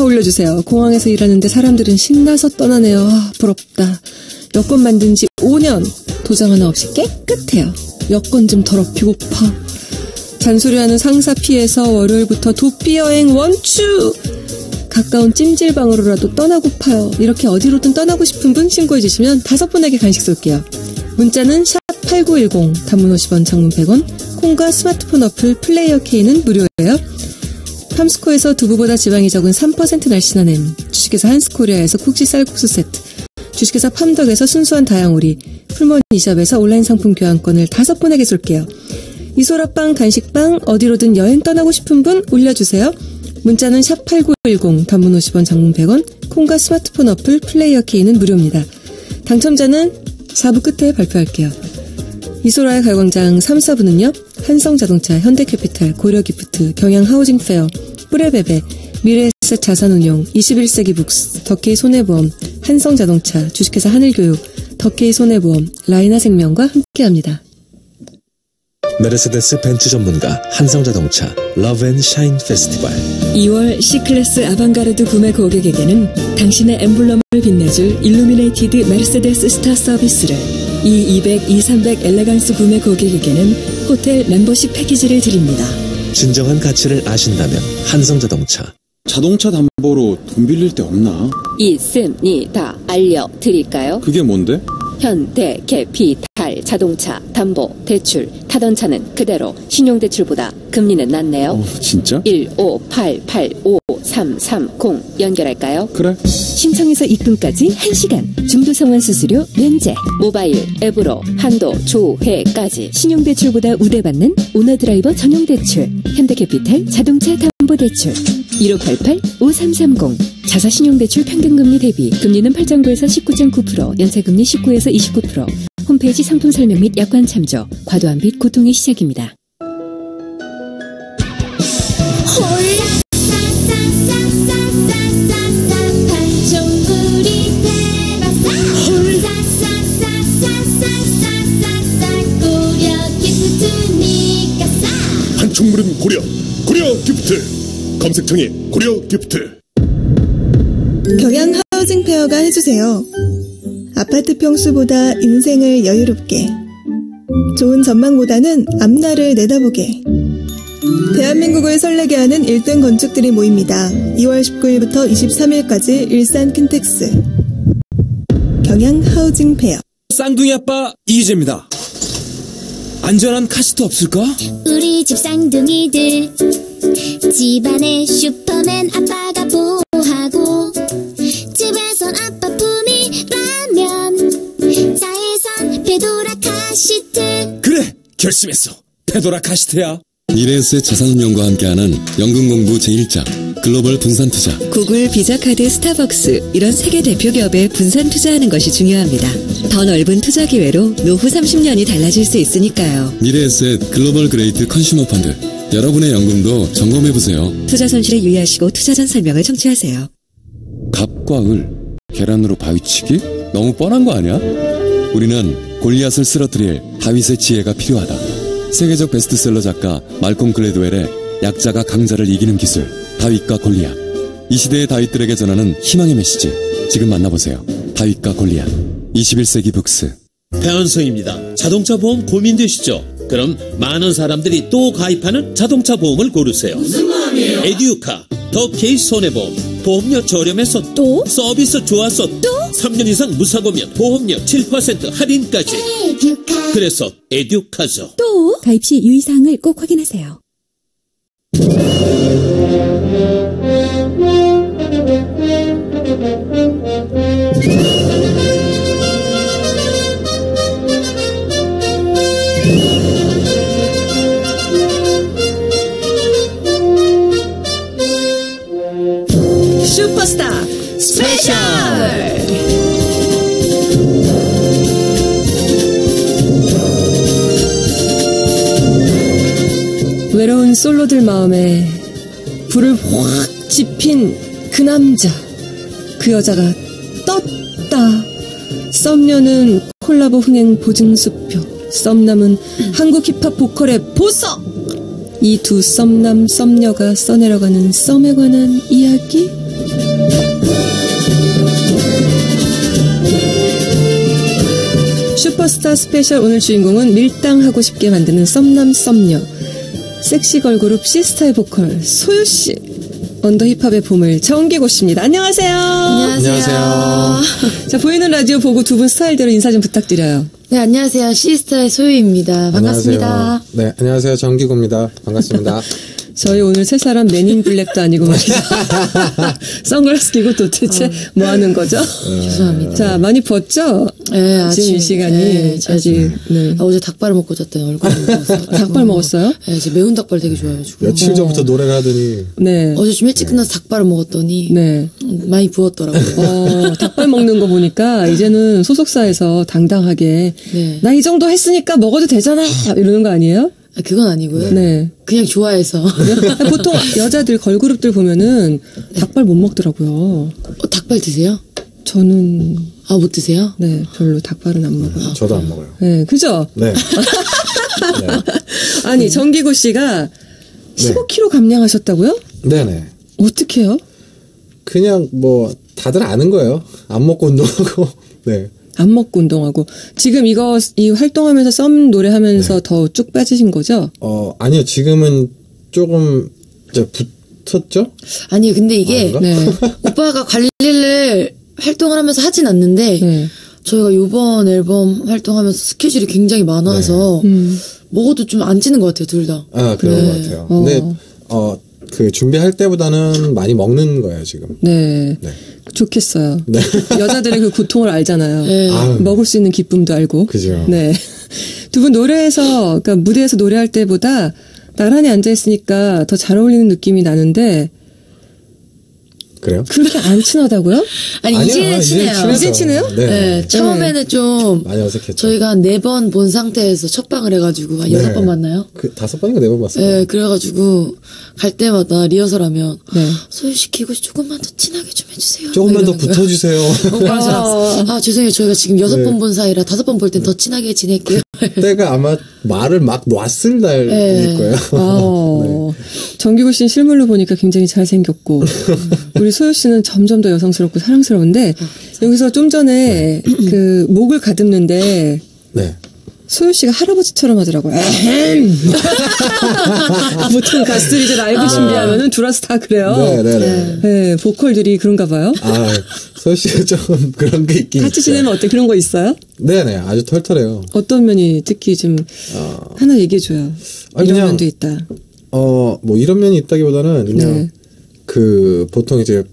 다 올려주세요. 공항에서 일하는데 사람들은 신나서 떠나네요. 아, 부럽다. 여권 만든 지 5년. 도장 하나 없이 깨끗해요. 여권 좀 더럽히고 파. 잔소리하는 상사 피해서 월요일부터 도피 여행 원추! 가까운 찜질방으로라도 떠나고파요. 이렇게 어디로든 떠나고 싶은 분 신고해주시면 다섯 분에게 간식 쏠게요. 문자는 샵8910, 단문 50원, 장문 100원, 콩과 스마트폰 어플 플레이어 K는 무료예요. 팜스코에서 두부보다 지방이 적은 3% 날씬한 햄, 주식회사 한스코리아에서 국지 쌀국수 세트, 주식회사 팜덕에서 순수한 다양오리, 풀몬 이샵에서 온라인 상품 교환권을 다섯 분에게 쏠게요. 이소라빵, 간식빵, 어디로든 여행 떠나고 싶은 분 올려주세요. 문자는 샵8910, 단문 50원, 장문 100원, 콩과 스마트폰 어플 플레이어 K는 무료입니다. 당첨자는 4부 끝에 발표할게요. 이소라의 가광장 3, 4부는요. 한성자동차, 현대캐피탈, 고려기프트, 경양하우징페어, 뿌레베베, 미래에셋 자산운용, 21세기 북스, 덕케이 손해보험, 한성자동차, 주식회사 하늘교육, 덕케이 손해보험, 라이나생명과 함께합니다. 메르세데스 벤츠 전문가 한성자동차 러브앤샤인 페스티벌 2월 C클래스 아방가르드 구매 고객에게는 당신의 엠블럼을 빛내줄 일루미네이티드 메르세데스 스타 서비스를 E200, E300 엘레강스 구매 고객에게는 호텔 멤버십 패키지를 드립니다. 진정한 가치를 아신다면 한성자동차 자동차 담보로 돈 빌릴 데 없나? 있습니다. 알려드릴까요? 그게 뭔데? 현대, 캐피탈, 자동차, 담보, 대출, 타던 차는 그대로 신용대출보다 금리는 낮네요. 어, 진짜? 158853330 연결할까요? 그래? 신청에서 입금까지 1시간, 중도상환 수수료 면제, 모바일 앱으로 한도 조회까지 신용대출보다 우대받는 오너드라이버 전용대출, 현대캐피탈 자동차 담보대출, 1588-5330 자사신용대출 평균금리 대비 금리는 8.9에서 19.9% 연체금리 19에서 29% 홈페이지 상품 설명 및 약관 참조. 과도한 빚 고통의 시작입니다. 한총물은 고려 고려 기프트. 검색창에 고려 기프트 경양 하우징 페어가 해주세요. 아파트 평수보다 인생을 여유롭게. 좋은 전망보다는 앞날을 내다보게. 대한민국을 설레게 하는 1등 건축들이 모입니다. 2월 19일부터 23일까지 일산 킨텍스. 경양 하우징 페어. 쌍둥이 아빠 이희재입니다. 안전한 카시트 없을까? 우리 집 쌍둥이들 집안의 슈퍼맨 아빠 결심했어. 페도라 카시트야. 미래에셋 자산운용과 함께하는 연금 공부 제1장 글로벌 분산 투자 구글, 비자카드, 스타벅스 이런 세계 대표 기업에 분산 투자하는 것이 중요합니다. 더 넓은 투자 기회로 노후 30년이 달라질 수 있으니까요. 미래에셋 글로벌 그레이트 컨슈머 펀드 여러분의 연금도 점검해보세요. 투자 손실에 유의하시고 투자 전 설명을 청취하세요. 갑과 을 계란으로 바위치기? 너무 뻔한 거 아니야? 우리는 골리앗을 쓰러뜨릴 다윗의 지혜가 필요하다. 세계적 베스트셀러 작가 말콤 글래드웰의 약자가 강자를 이기는 기술 다윗과 골리앗 이 시대의 다윗들에게 전하는 희망의 메시지 지금 만나보세요. 다윗과 골리앗 21세기 북스 배한성입니다. 자동차 보험 고민되시죠? 그럼 많은 사람들이 또 가입하는 자동차 보험을 고르세요. 무슨 마음이에요? 에듀카, 더 케이스 손해보험. 보험료 저렴해서 또 서비스 좋아서 또 3년 이상 무사고면 보험료 7% 할인까지. 에듀카 그래서 에듀카죠. 또 가입 시 유의사항을 꼭 확인하세요. 스페셜! 외로운 솔로들 마음에 불을 확 지핀 그 남자. 그 여자가 떴다. 썸녀는 콜라보 흥행 보증수표. 썸남은 한국 힙합 보컬의 보석! 이 두 썸남, 썸녀가 써내려가는 썸에 관한 이야기? 슈퍼스타 스페셜 오늘 주인공은 밀당하고 싶게 만드는 썸남 썸녀 섹시 걸그룹 시스타의 보컬 소유 씨. 언더 힙합의 봄을 정기고 씨입니다. 안녕하세요. 안녕하세요. 자 보이는 라디오 보고 두 분 스타일대로 인사 좀 부탁드려요. 네, 안녕하세요. 시스타의 소유입니다. 반갑습니다. 안녕하세요. 네, 안녕하세요. 정기구입니다. 반갑습니다. 저희 오늘 세 사람 맨인 블랙도 아니고 말이죠. 선글라스 끼고 도대체 뭐 하는 거죠? 죄송합니다. 자, 많이 벗죠? 네, 이 아침, 시간이 네, 아직, 네. 아, 어제 닭발을 먹고 잤더니 얼굴이 먹었어요. 닭발 먹었어요? 네, 제 매운 닭발 되게 좋아해가지고. 며칠 전부터 노래를 하더니 네. 어제 좀 일찍 끝나서 닭발을 먹었더니 네. 음, 많이 부었더라고요. 어, 닭발 먹는 거 보니까 이제는 소속사에서 당당하게 네. 나이 정도 했으니까 먹어도 되잖아 이러는 거 아니에요? 아, 그건 아니고요. 네. 그냥 좋아해서. 보통 여자들 걸그룹들 보면은 닭발 못 먹더라고요. 어, 닭발 드세요? 저는 아, 못 드세요? 네 별로 닭발은 안 먹어요. 저도 안 먹어요. 네, 그죠? 네. 아니 정기구 씨가 15kg 감량하셨다고요? 네네. 어떻게요? 그냥 뭐 다들 아는 거예요. 안 먹고 운동하고. 네. 안 먹고 운동하고 지금 이거 이 활동하면서 썸 노래하면서 더쭉 빠지신 거죠? 어 아니요 지금은 조금 이제 붙었죠? 아니요, 근데 이게 아닌가? 네. 오빠가 관리를 활동을 하면서 하진 않는데 네. 저희가 요번 앨범 활동하면서 스케줄이 굉장히 많아서 음. 먹어도 좀 안 찌는 것 같아요, 둘 다. 아 그런 네. 것 같아요. 어. 근데 어 그 준비할 때보다는 많이 먹는 거예요 지금. 네. 네. 좋겠어요. 네. 여자들의 그 고통을 알잖아요. 네. 먹을 수 있는 기쁨도 알고. 그죠. 네. 두 분 노래에서, 그러니까 무대에서 노래할 때보다 나란히 앉아 있으니까 더 잘 어울리는 느낌이 나는데, 그래요? 그렇게 안 친하다고요? 아니, 아니요, 이제는 이제 친해요. 친해서. 이제 친해요? 네. 네, 처음에는 좀 많이 어색했죠. 저희가 한 네 번 본 상태에서 첫 방을 해가지고 한 네. 여섯 번 만나요? 그 다섯 번인가 네 번 봤어요. 네, 그래가지고 갈 때마다 리허설하면 네. 소유시키고 조금만 더 친하게 좀 해주세요. 조금만 더. 붙어주세요. 어, 맞아. 아 죄송해요. 저희가 지금 여섯 네. 번 본 사이라 다섯 번 볼 땐 더 친하게 지낼게요. 때가 아마 말을 막 놨을 날일 네. 거예요. 어, 정기구 씨는 실물로 보니까 굉장히 잘생겼고, 우리 소유 씨는 점점 더 여성스럽고 사랑스러운데, 여기서 좀 전에 그 목을 가듬는데, 네. 소유 씨가 할아버지처럼 하더라고요. 보통 가수들이 이제 라이브 준비하면은 둘아서 다 그래요. 네네 네. 네, 보컬들이 그런가 봐요. 아, 소씨가 조금 그런 게 있긴 같이. 지내면 어때? 그런 거 있어요? 네네, 아주 털털해요. 어떤 면이 특히 좀 하나 얘기해줘요. 아니, 이런 그냥- 면도 있다. 어, 뭐 이런 면이 있다기보다는 그냥 네. 그 보통 이제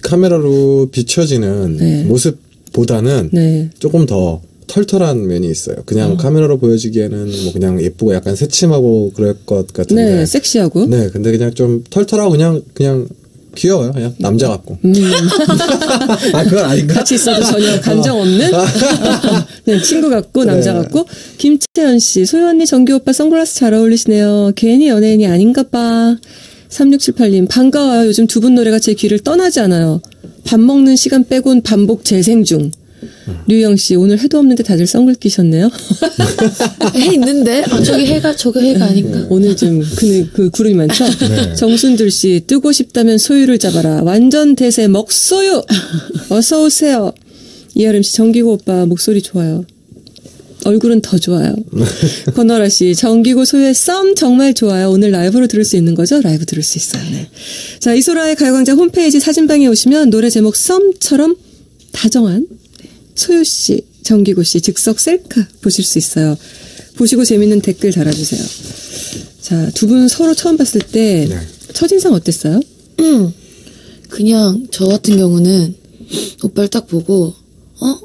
카메라로 비춰지는 네. 모습보다는 네. 조금 더 털털한 면이 있어요. 그냥 카메라로 보여지기에는 뭐 그냥 예쁘고 약간 새침하고 그럴 것 같은데. 네, 섹시하고. 네, 근데 그냥 좀 털털하고 그냥 그냥 귀여워요. 그냥 남자 같고. 음. 아, 그건 아닌가? 같이 있어도 전혀 감정 없는 그냥 친구 같고 남자 네. 같고 김채연 씨 소유 언니 정규 오빠 선글라스 잘 어울리시네요 괜히 연예인이 아닌가 봐 3678님 반가워요 요즘 두 분 노래가 제 귀를 떠나지 않아요 밥 먹는 시간 빼곤 반복 재생 중 류영 씨 오늘 해도 없는데 다들 선글 끼셨네요. 해 있는데? 아 저기 해가 저기 해가 아닌가? 오늘 좀 그, 그 그룹이 많죠? 네. 정순들 씨 뜨고 싶다면 소유를 잡아라. 완전 대세 먹소유! 어서 오세요. 이하름 씨 정기고 오빠 목소리 좋아요. 얼굴은 더 좋아요. 권나라 씨 정기고 소유의 썸 정말 좋아요. 오늘 라이브로 들을 수 있는 거죠? 라이브 들을 수 있어요. 네. 자 이소라의 가요광장 홈페이지 사진방에 오시면 노래 제목 썸처럼 다정한 소유 씨, 정기고 씨 즉석 셀카 보실 수 있어요. 보시고 재밌는 댓글 달아주세요. 자, 두 분 서로 처음 봤을 때 네. 첫인상 어땠어요? 음, 그냥 저 같은 경우는 오빠를 딱 보고 어?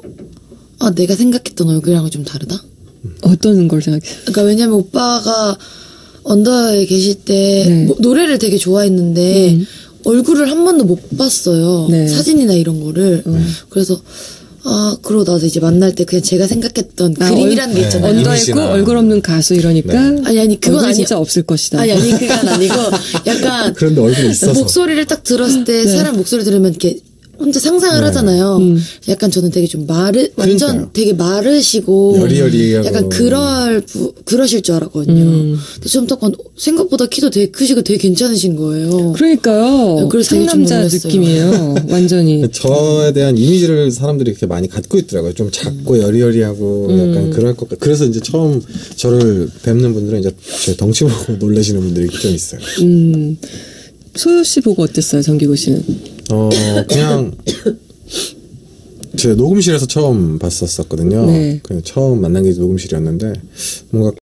아 내가 생각했던 얼굴이랑은 좀 다르다. 어떤 걸 생각해요? 그러니까 왜냐면 오빠가 언더에 계실 때 네. 뭐- 노래를 되게 좋아했는데 음. 얼굴을 한 번도 못 봤어요. 네. 사진이나 이런 거를. 그래서 아 그러고 나서 이제 만날 때 그냥 제가 생각했던 아, 그림이라는 게 얼- 있잖아요. 언더 있고. 얼굴 없는 가수 이러니까 아니 아니 그건 아니 진짜 없을 것이다. 아니 아니 그건 아니고 약간 그런데 얼굴이 있어서. 목소리를 딱 들었을 때 네. 사람 목소리 들으면 이렇게 혼자 상상을 네. 하잖아요. 음. 약간 저는 되게 좀 마르 완전 그러니까요. 되게 마르시고 여리여리하고. 약간 그럴 부- 그러실 줄 알았거든요. 음. 근데 좀 약간 생각보다 키도 되게 크시고 되게 괜찮으신 거예요. 그러니까요. 네, 상남자. 느낌이에요. 완전히. 저에 대한 이미지를 사람들이 이렇게 많이 갖고 있더라고요. 좀 작고 여리여리하고 음. 약간 그럴 것 같. 그래서 이제 처음 저를 뵙는 분들은 이제 제 덩치 보고 놀라시는 분들이 좀 있어요. 음. 소유 씨 보고 어땠어요, 정기고 씨는? 어 그냥 제 녹음실에서 처음 봤었었거든요. 네. 그냥 처음 만난 게 녹음실이었는데 뭔가